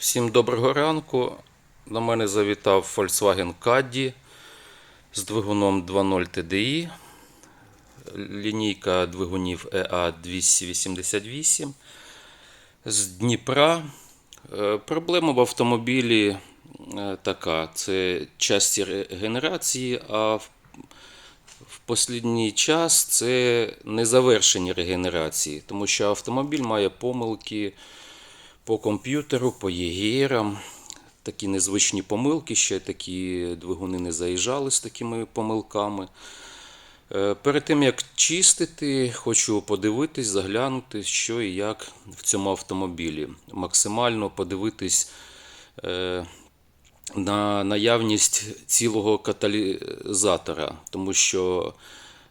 Всім доброго ранку. До мене завітав Volkswagen Caddy з двигуном 2.0 TDI. Лінійка двигунів E EA 288 з Дніпра. Е, Проблема в автомобілі е, така: це часті регенерації, а в в останній час це незавершені регенерації, тому що автомобіль має помилки по комп'ютеру, по ЄГРам. Такі незвичні помилки, ще такі двигуни не заїжджали з такими помилками. Е, Перед тим як чистити, хочу подивитись, заглянути, що і як в цьому автомобілі. Максимально подивитись е, на наявність цілого каталізатора, тому що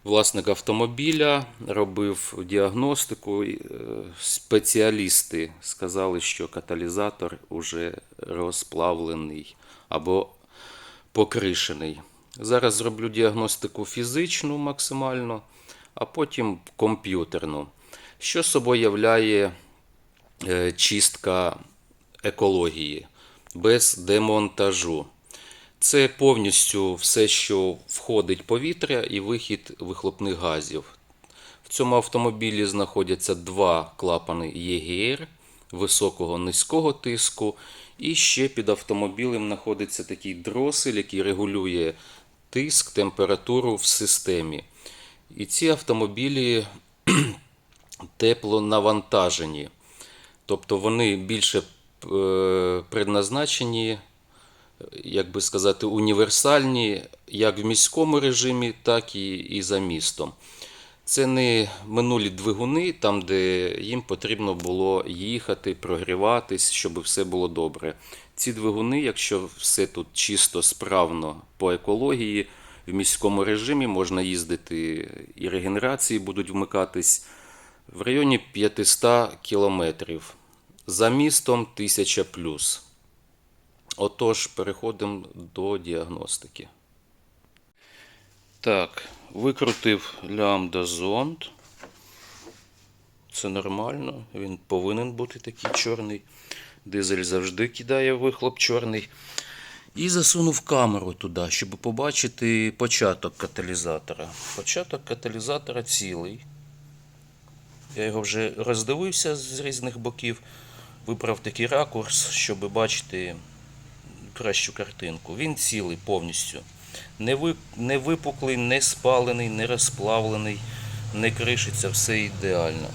власник автомобіля робив діагностику. е, Спеціалісти сказали, що каталізатор уже розплавлений або покришений. Зараз зроблю діагностику фізичну максимально, а потім комп'ютерну. Що собою являє е, чистка екології без демонтажу. Це повністю все, що входить повітря і вихід вихлопних газів. В цьому автомобілі знаходяться два клапани ЄГР високого низького тиску. І ще під автомобілем знаходиться такий дросель, який регулює тиск, температуру в системі. І ці автомобілі тепло навантажені. Тобто вони більше е, предназначені, як би сказати, універсальні як в міському режимі, так і, і за містом. Це не минулі двигуни, там, де їм потрібно було їхати, прогріватись, щоб все було добре. Ці двигуни, якщо все тут чисто справно по екології, в міському режимі можна їздити і регенерації будуть вмикатись в районі 500 кілометрів. За містом 1000 плюс. Отож, переходимо до діагностики. Так, викрутив лямбда зонд. Це нормально, він повинен бути такий чорний. Дизель завжди кидає вихлоп чорний. І засунув камеру туди, щоб побачити початок каталізатора. Початок каталізатора цілий. Я його вже роздивився з різних боків, вибрав такий ракурс, щоб бачити кращу картинку. Він цілий повністю. Не, ви, не випуклий, не спалений, не розплавлений, не кришиться, все ідеально.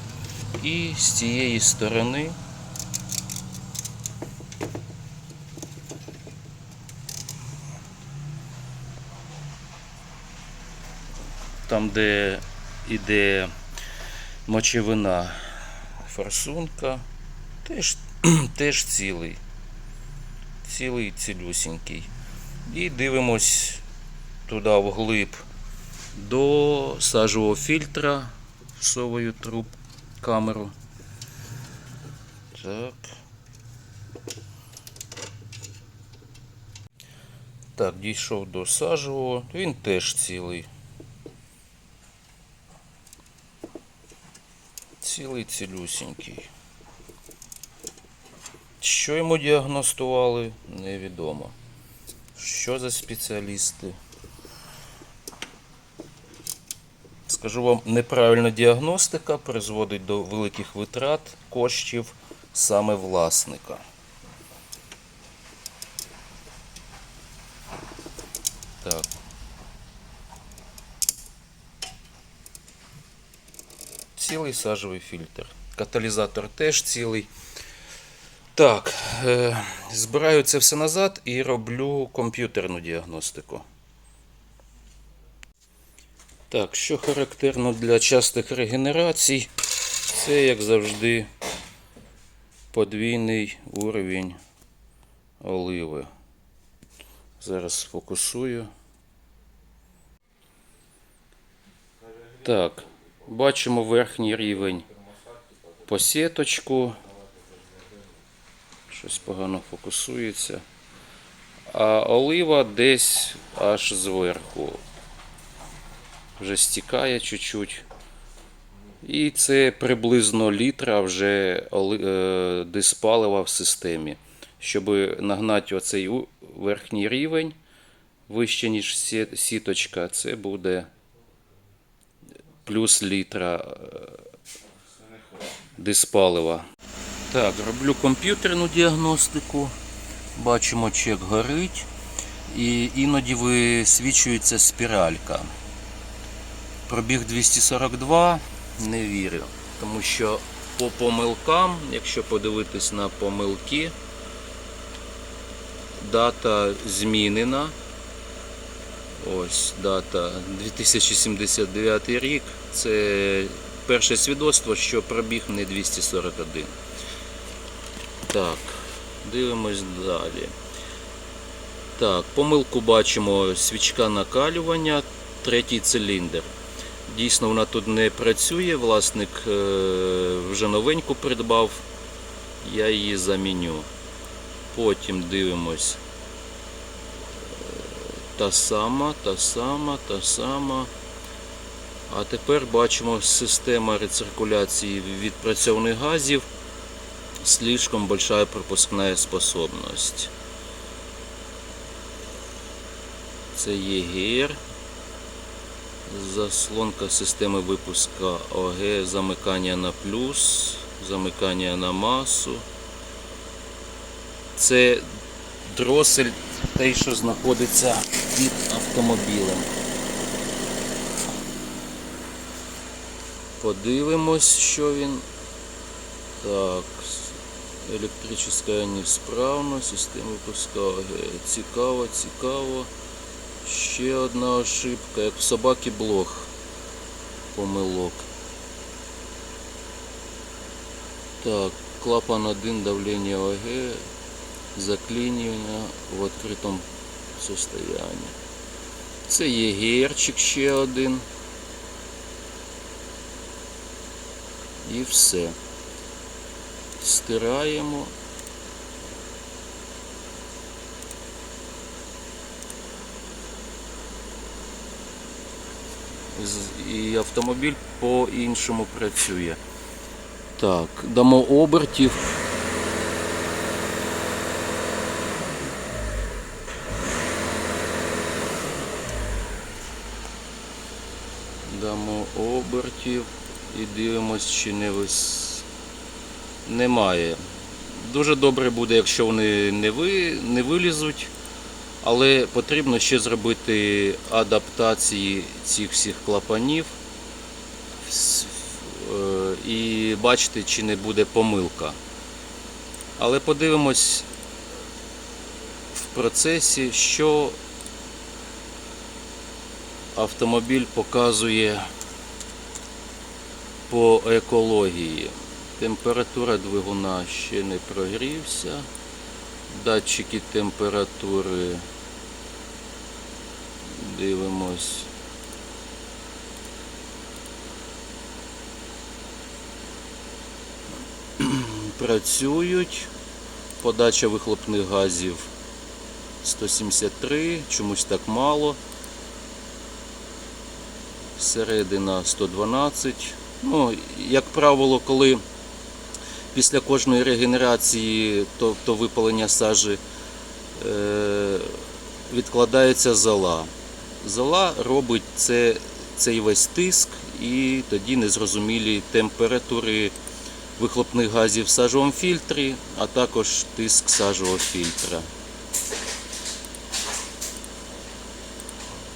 І з цієї сторони там, де іде мочевина форсунка, теж, теж цілий. Цілий цілюсінький. І дивимось туди вглиб до сажового фільтра всовую труб камеру. Так. Так, дійшов до сажового, він теж цілий. Цілий цілюсінький. Що йому діагностували, невідомо. Що за спеціалісти? Скажу вам, неправильна діагностика призводить до великих витрат коштів саме власника. Так. Цілий сажовий фільтр. Каталізатор теж цілий. Так, е, збираю це все назад і роблю комп'ютерну діагностику. Так, що характерно для частих регенерацій, це, як завжди, подвійний уровень оливи. Зараз сфокусую. Так, бачимо верхній рівень по сіточку. Щось погано фокусується. А олива десь аж зверху. Вже стікає чуть-чуть. І це приблизно літра вже е, диспалива в системі. щоб нагнати оцей верхній рівень вище, ніж сіточка, це буде плюс літра е, диспалива. Так, роблю комп'ютерну діагностику. Бачимо, чек горить. І іноді висвічується спіралька. Пробіг 242, не вірю. Тому що по помилкам, якщо подивитись на помилки, дата змінена. Ось дата 2079 рік. Це перше свідоцтво, що пробіг не 241. Так, дивимось далі. Так, помилку бачимо свічка накалювання, третій циліндр. Дійсно, вона тут не працює. Власник е, вже новеньку придбав. Я її заміню. Потім дивимось. Е, Та сама, та сама, та сама. А тепер бачимо система рециркуляції відпрацьованих газів. Слишком большая пропускная способность. Це ЄГР. Заслонка системи випуска ОГ, замикання на плюс, замикання на масу. Це дросель, той, що знаходиться під автомобілем. Подивимось, що він. Так, електрична несправність, система випуска ОГ. Цікаво, цікаво. Ще одна ошибка, як в собаки блох помилок. Так, клапан 1, давление ОГ, заклинивание в відкритому состоянии. Це єгерчик ще один. І все. Стираємо. І автомобіль по-іншому працює. Так, дамо обертів. Дамо обертів і дивимось, чи не вис... немає. Дуже добре буде, якщо вони не, ви... не вилізуть, але потрібно ще зробити адаптації цих всіх клапанів е, і бачити, чи не буде помилка. Але подивимось в процесі, що автомобіль показує по екології. Температура двигуна ще не прогрівся. Датчики температури. Дивимось. Працюють. Подача вихлопних газів 173, чомусь так мало. Середина 112. Ну, як правило, коли після кожної регенерації, тобто випалення сажі, е, відкладається зола. Зола робить це, цей весь тиск і тоді незрозумілі температури вихлопних газів в сажовому фільтрі, а також тиск сажового фільтра.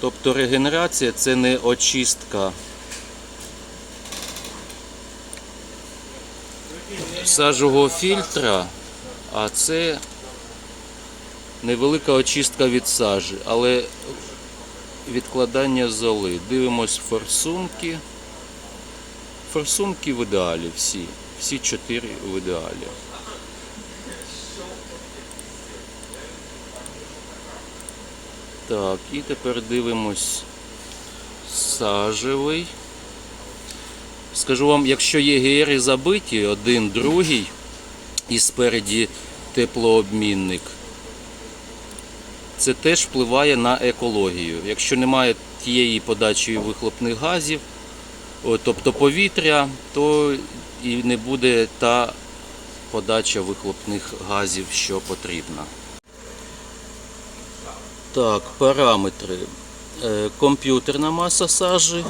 Тобто регенерація це не очистка сажового фільтра, а це невелика очистка від сажі, але відкладання золи. Дивимось форсунки. Форсунки в ідеалі всі. Всі чотири в ідеалі. Так, і тепер дивимось сажевий. Скажу вам, якщо є ГРи забиті, один, другий, і спереді теплообмінник, це теж впливає на екологію. Якщо немає тієї подачі вихлопних газів, тобто повітря, то і не буде та подача вихлопних газів, що потрібна. Так, параметри. Е, Комп'ютерна маса сажі,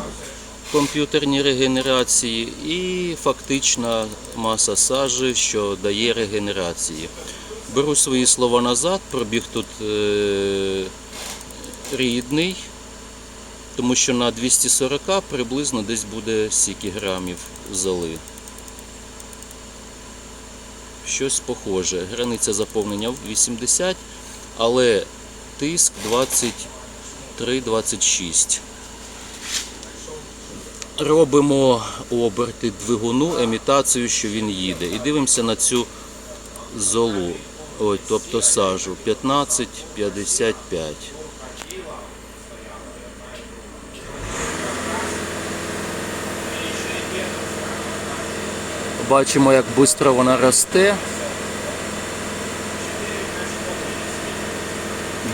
комп'ютерні регенерації і фактична маса сажі, що дає регенерації. Беру свої слова назад, пробіг тут е, рідний, тому що на 240 приблизно десь буде стільки грамів золи. Щось похоже. Границя заповнення 80, але тиск 23-26. Робимо оберти двигуну, емітацію, що він їде. І дивимося на цю золу. Ой, тобто сажу 15-55. Бачимо, як швидко вона росте.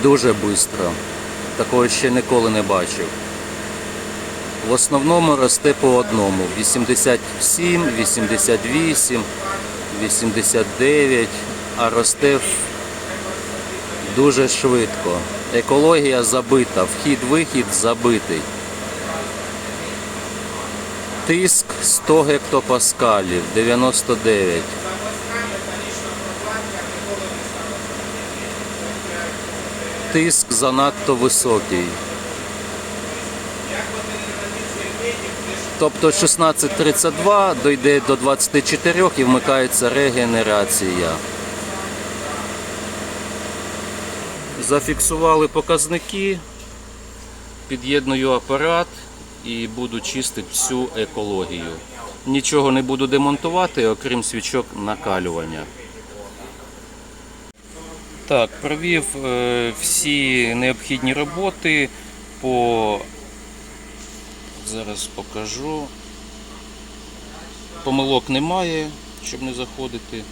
Дуже швидко. Такого ще ніколи не бачив. В основному росте по одному. 87, 88, 89, а росте дуже швидко. Екологія забита, вхід-вихід забитий. Тиск 100 гектопаскалів, 99. Тиск занадто високий. Тобто 16.32 дойде до 24 і вмикається регенерація. Зафіксували показники, під'єдную апарат і буду чистити всю екологію. Нічого не буду демонтувати, окрім свічок накалювання. Так, провів е, всі необхідні роботи по. Зараз покажу. Помилок немає, щоб не заходити.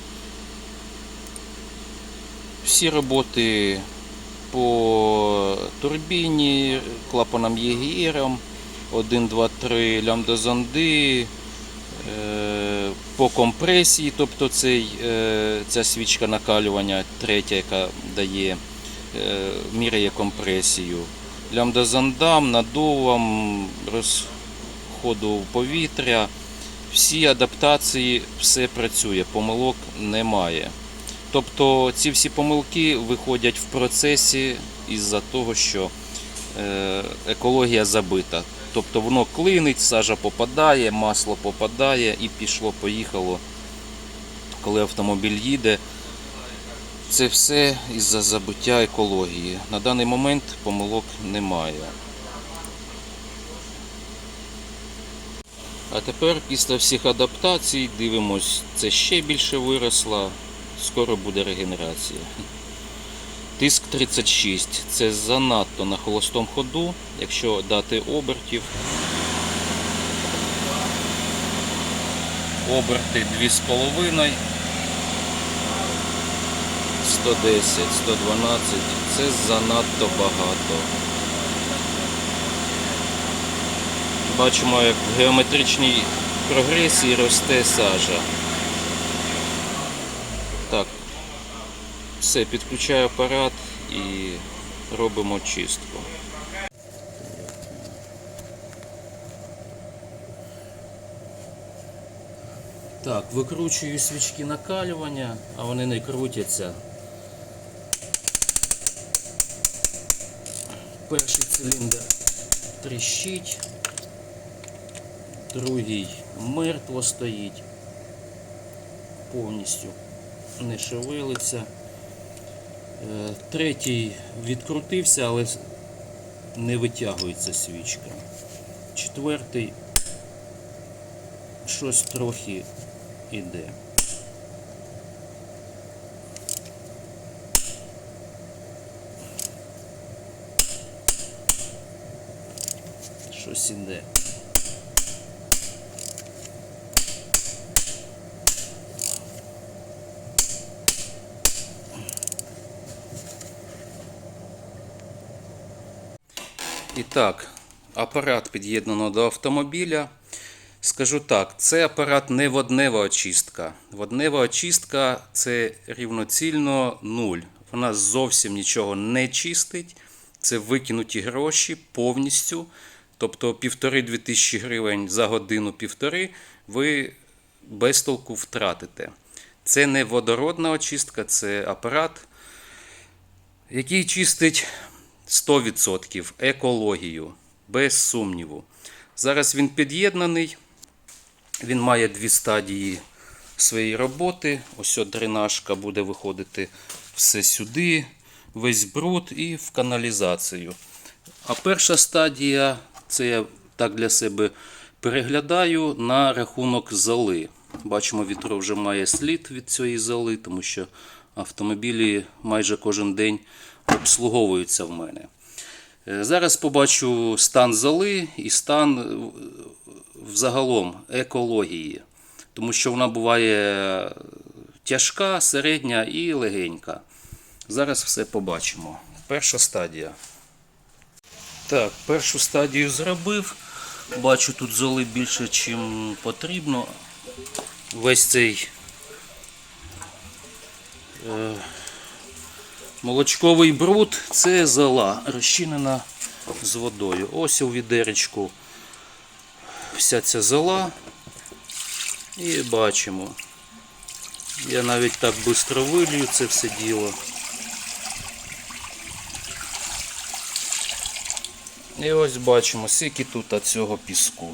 Всі роботи по турбіні, клапанам ЄГІРам, 1, 2, 3 лямбда-зонди, е, по компресії, тобто цей, е, ця свічка накалювання, третя, яка дає, е, міряє компресію. Лямбда-зондам, надувам, розходу повітря. Всі адаптації, все працює, помилок немає. Тобто ці всі помилки виходять в процесі із-за того, що е, екологія забита. Тобто воно клинить, сажа попадає, масло попадає і пішло, поїхало. Коли автомобіль їде, це все із-за забиття екології. На даний момент помилок немає. А тепер після всіх адаптацій дивимось, це ще більше виросло, скоро буде регенерація. Тиск 36. Це занадто на холостому ходу, якщо дати обертів. Оберти 2,5. 110, 112. Це занадто багато. Бачимо, як в геометричній прогресії росте сажа. Так, все, підключаю апарат і робимо чистку. Так, викручую свічки накалювання, а вони не крутяться. Перший циліндр тріщить, другий мертво стоїть, повністю не шевелиться. Е, Третій відкрутився, але не витягується свічка. Четвертий щось трохи іде. Щось іде. І так, апарат під'єднано до автомобіля. Скажу так, це апарат не воднева очистка. Воднева очистка це рівноцільно нуль. Вона зовсім нічого не чистить. Це викинуті гроші повністю. Тобто півтори-дві тисячі гривень за годину-півтори ви без толку втратите. Це не водородна очистка, це апарат, який чистить 100% екологію, без сумніву. Зараз він під'єднаний. Він має дві стадії своєї роботи. Ось дренажка буде виходити все сюди, весь бруд і в каналізацію. А перша стадія це я так для себе переглядаю на рахунок золи. Бачимо, вітро вже має слід від цієї золи, тому що автомобілі майже кожен день обслуговуються в мене. Е, Зараз побачу стан золи і стан взагалом екології, тому що вона буває тяжка, середня і легенька. Зараз все побачимо. Перша стадія. Так, першу стадію зробив. Бачу, тут золи більше, ніж потрібно. Весь цей е, молочковий бруд це зола, розчинена з водою. Ось у відеречку вся ця зола. І бачимо. Я навіть так швидко вилью це все діло. І ось бачимо, скільки тут цього піску.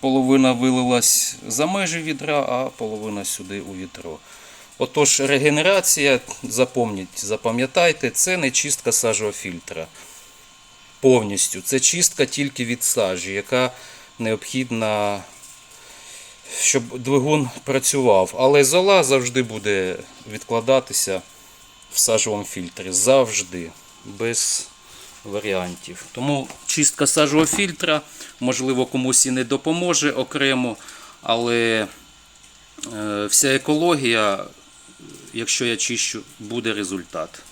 Половина вилилась за межі відра, а половина сюди у відро. Отож, регенерація, запам'ятайте, запам'ятайте, це не чистка сажового фільтра. Повністю. Це чистка тільки від сажі, яка необхідна, щоб двигун працював. Але зола завжди буде відкладатися в сажовому фільтрі. Завжди. Без варіантів. Тому чистка сажового фільтра, можливо, комусь і не допоможе окремо, але е, вся екологія, якщо я чищу, буде результат.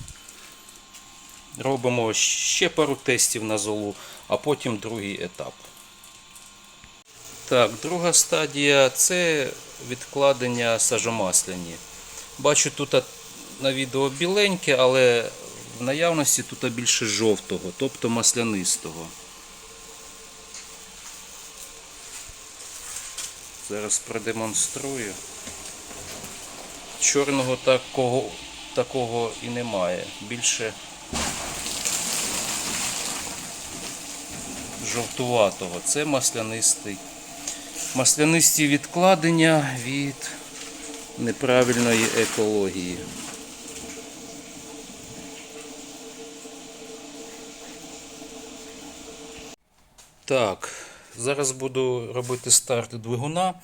Робимо ще пару тестів на золу, а потім другий етап. Так, друга стадія це відкладення сажомасляні. Бачу тут на відео біленьке, але в наявності тут більше жовтого, тобто маслянистого. Зараз продемонструю. Чорного такого, такого і немає. Більше жовтуватого. Це маслянистий. Маслянисті відкладення від неправильної екології. Так, зараз буду робити старт двигуна,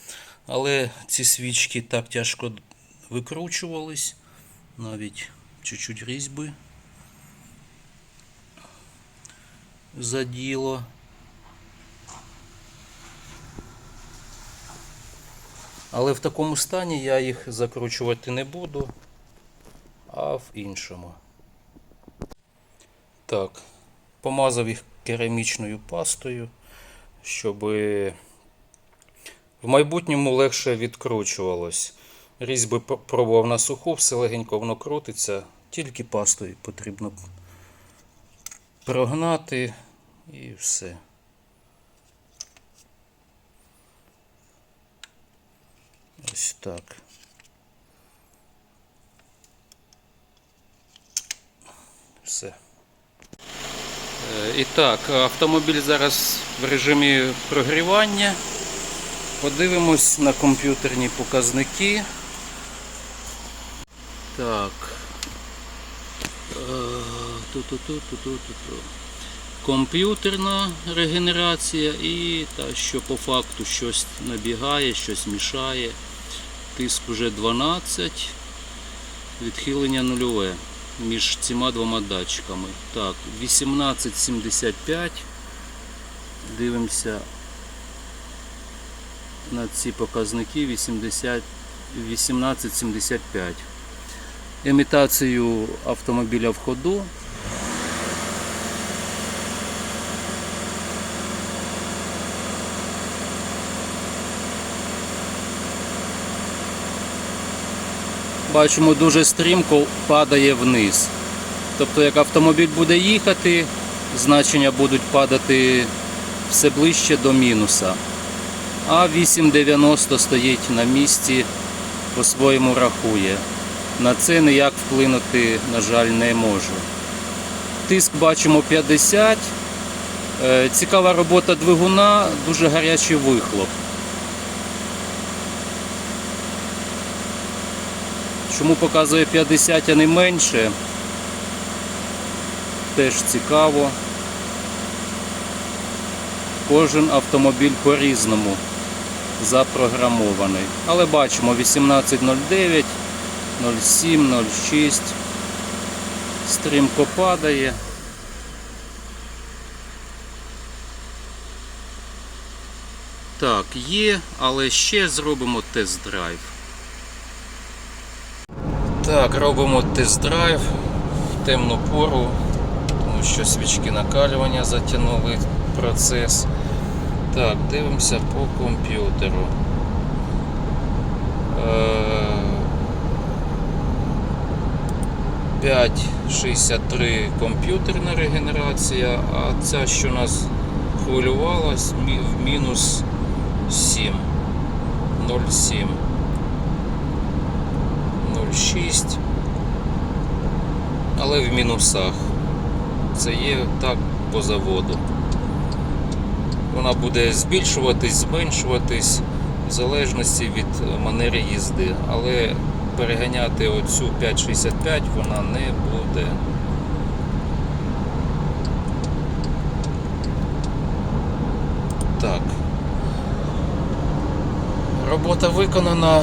але ці свічки так тяжко викручувались, навіть чуть-чуть різьби заділо. Але в такому стані я їх закручувати не буду, а в іншому. Так, помазав їх керамічною пастою, щоб в майбутньому легше відкручувалось. Різьби пробував на суху, все легенько воно крутиться, тільки пастою потрібно прогнати і все. Ось так. Все. Е, І так, автомобіль зараз в режимі прогрівання. Подивимось на комп'ютерні показники. Так. Е. Комп'ютерна регенерація і та, що по факту щось набігає, щось мішає. Тиск уже 12, відхилення нульове між цими двома датчиками. Так, 18,75. Дивимося на ці показники 18,75. Імітацію автомобіля в ходу. Бачимо, дуже стрімко падає вниз. Тобто, як автомобіль буде їхати, значення будуть падати все ближче до мінуса. А 8,90 стоїть на місці, по-своєму рахує. На це ніяк вплинути, на жаль, не можу. Тиск бачимо 50. Е, Цікава робота двигуна, дуже гарячий вихлоп. Чому показує 50, а не менше? Теж цікаво. Кожен автомобіль по-різному запрограмований. Але бачимо 1809, 07, 06. Стрімко падає. Так, є, але ще зробимо тест-драйв. Так, робимо тест-драйв в темну пору, тому що свічки накалювання затягнули процес. Так, дивимося по комп'ютеру. Е, 5,63 комп'ютерна регенерація, а ця, що нас хвилювалась, в мінус 7. 0,7. 0,6. Але в мінусах. Це є так по заводу. Вона буде збільшуватись, зменшуватись в залежності від манери їзди. Але переганяти оцю 5,65 вона не буде. Так. Робота виконана.